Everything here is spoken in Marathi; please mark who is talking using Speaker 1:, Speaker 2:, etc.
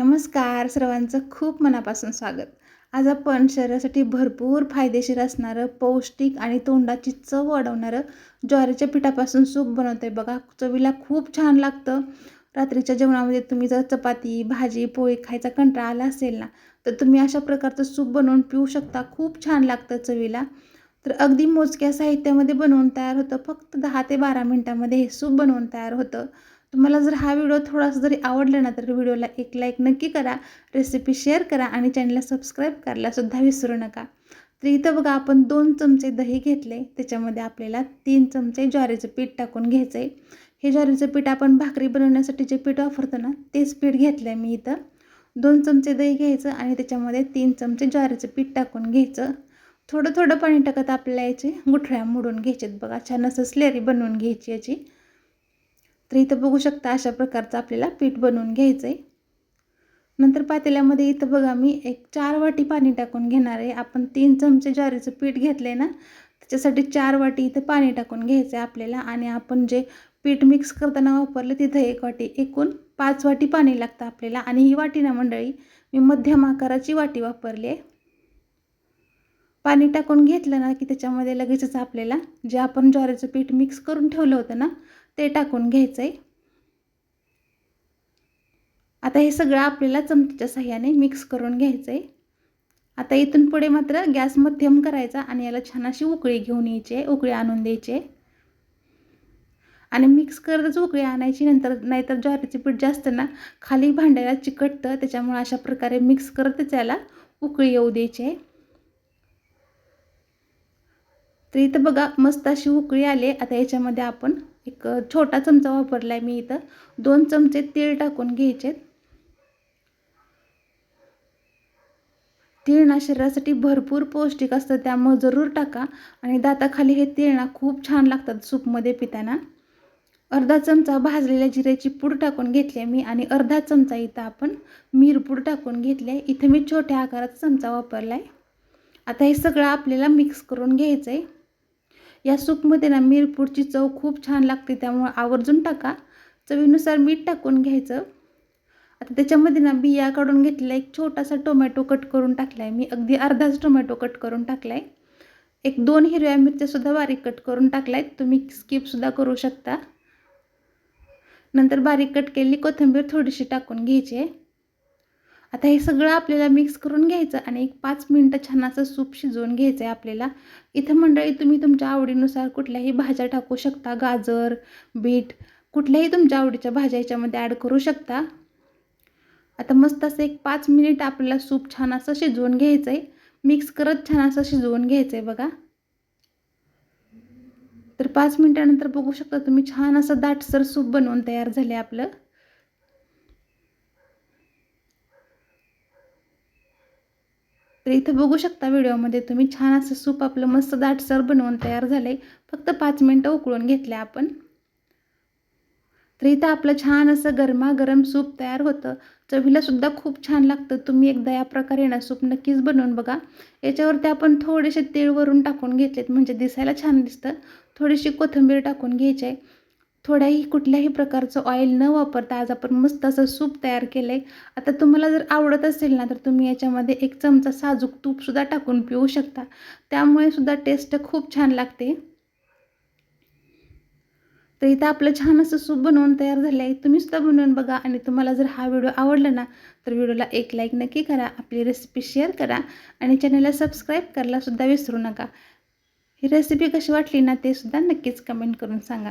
Speaker 1: नमस्कार सर्वांचं खूप मनापासून स्वागत. आज आपण शरीरासाठी भरपूर फायदेशीर असणारं पौष्टिक आणि तोंडाची चव वाढवणारं ज्वारीच्या पिठापासून सूप बनवतो आहे बघा. चवीला खूप छान लागतं. रात्रीच्या जेवणामध्ये तुम्ही जर चपाती भाजी पोळी खायचा कंटाळा आला असेल ना तर तुम्ही अशा प्रकारचं सूप बनवून पिऊ शकता. खूप छान लागतं चवीला. तर अगदी मोजक्या साहित्यामध्ये बनवून तयार होतं. फक्त दहा ते बारा मिनटामध्ये हे सूप बनवून तयार होतं. तुम्हाला जर हा व्हिडिओ थोडासा जरी आवडला ना तर व्हिडिओला एक लाईक नक्की करा रेसिपी शेअर करा आणि चॅनलला सबस्क्राईब करायलासुद्धा विसरू नका. तर इथं बघा आपण दोन चमचे दही घेतले. त्याच्यामध्ये आपल्याला तीन चमचे ज्वारीचं पीठ टाकून घ्यायचं आहे हे ज्वारीचं पीठ आपण भाकरी बनवण्यासाठी जे पीठ वापरतो ना तेच पीठ घेतलं आहे मी इथं. दोन चमचे दही घ्यायचं आणि त्याच्यामध्ये तीन चमचे ज्वारीचं पीठ टाकून घ्यायचं. थोडं थोडं पाणी टाकत आपल्याला याचे गुठळ्या मोडून घ्यायचे बघा. छान असं स्लेरी बनवून घ्यायची याची. तर इथं बघू शकता अशा प्रकारचं आपल्याला पीठ बनवून घ्यायचं आहे नंतर पातेल्यामध्ये इथं बघा मी एक चार वाटी पाणी टाकून घेणार आहे. आपण तीन चमचे ज्वारीचं पीठ घेतलं आहे ना त्याच्यासाठी चार वाटी इथं पाणी टाकून घ्यायचं आहे आपल्याला. आणि आपण जे पीठ मिक्स करताना वापरलं तिथं एक वाटी एकूण पाच वाटी पाणी लागतं आपल्याला. आणि ही वाटी ना मंडळी मी मध्यम आकाराची वाटी वापरली आहे. पाणी टाकून घेतलं ना की त्याच्यामध्ये लगेचच आपल्याला जे आपण ज्वारीचं पीठ मिक्स करून ठेवलं होतं ना ते टाकून घ्यायचं आहे आता हे सगळं आपल्याला चमच्याच्या साह्याने मिक्स करून घ्यायचं आहे आता इथून पुढे मात्र गॅस मध्यम करायचा आणि याला छान अशी उकळी घेऊन यायची आहे उकळी आणून द्यायची आहे. आणि मिक्स करतच उकळी आणायची नंतर नाहीतर ज्वारीचे पीठ जास्त ना खाली भांड्याला चिकटतं त्याच्यामुळे अशा प्रकारे मिक्स करतच याला उकळी येऊ द्यायची आहे. तर इथं बघा मस्त अशी उकळी आली आता याच्यामध्ये आपण एक छोटा चमचा वापरला आहे मी इथं. दोन चमचे तीळ टाकून घ्यायचे तिळणा शरीरासाठी भरपूर पौष्टिक असतं त्यामुळे जरूर टाका. आणि दाताखाली हे तिळणा खूप छान लागतात सूपमध्ये पिताना. अर्धा चमचा भाजलेल्या जिऱ्याची पूड टाकून घेतली मी आणि अर्धा चमचा इथं आपण मिरपूड टाकून घेतली आहे इथं मी छोट्या आकाराचा चमचा वापरला आहे आता हे सगळं आपल्याला मिक्स करून घ्यायचं आहे या सूपमध्ये ना मिरपूडची चव खूप छान लागते. त्यामुळं आवर्जून टाका. चवीनुसार मीठ टाकून घ्यायचं. आता त्याच्यामध्ये ना बिया काढून घेतलेला एक छोटासा टोमॅटो कट करून टाकला आहे मी. अगदी अर्धाच टोमॅटो कट करून टाकला आहे एक दोन हिरव्या मिरच्यासुद्धा बारीक कट करून टाकला आहे तुम्ही स्किपसुद्धा करू शकता. नंतर बारीक कट केलेली कोथिंबीर थोडीशी टाकून घ्यायची आहे. आता हे सगळं आपल्याला मिक्स करून घ्यायचं आणि एक पाच मिनटं छान असं सूप शिजवून घ्यायचं आहे आपल्याला. इथं मंडळी तुम्ही तुमच्या आवडीनुसार कुठल्याही भाज्या टाकू शकता. गाजर बीट कुठल्याही तुमच्या आवडीच्या भाज्या याच्यामध्ये ॲड करू शकता. आता मस्त असं एक पाच मिनिट आपल्याला सूप छान असं शिजवून घ्यायचं आहे मिक्स करत छान असं शिजवून घ्यायचं आहे बघा. तर पाच मिनटानंतर बघू शकता तुम्ही छान असं दाटसर सूप बनवून तयार झाले आपलं. तर इथं बघू शकता व्हिडिओमध्ये तुम्ही छान असं सूप आपलं मस्त दाटसर बनवून तयार झालं आहे फक्त पाच मिनटं उकळून घेतले आपण. तर इथं आपलं छान असं गरमागरम सूप तयार होतं. चवीलासुद्धा खूप छान लागतं. तुम्ही एकदा या प्रकारे ना सूप नक्कीच बनवून बघा. याच्यावरती आपण थोडेसे तीळ वरून टाकून घेतलेत. म्हणजे दिसायला छान दिसतं. थोडीशी कोथिंबीर टाकून घ्यायची आहे. थोड्याही कुठल्याही प्रकारचं ऑइल न वापरता आज आपण मस्त असं सूप तयार केलं आहे आता तुम्हाला जर आवडत असेल ना तर तुम्ही याच्यामध्ये एक चमचा साजूक तूपसुद्धा टाकून पिऊ शकता. त्यामुळे सुद्धा टेस्ट खूप छान लागते. तर इथं आपलं छान असं सूप बनवून तयार झालं आहे तुम्ही सुद्धा बनवून बघा आणि तुम्हाला जर हा व्हिडिओ आवडला ना तर व्हिडिओला एक लाईक नक्की करा आपली रेसिपी शेअर करा आणि चॅनलला सबस्क्राईब करायला सुद्धा विसरू नका. ही रेसिपी कशी वाटली ना ते सुद्धा नक्कीच कमेंट करून सांगा.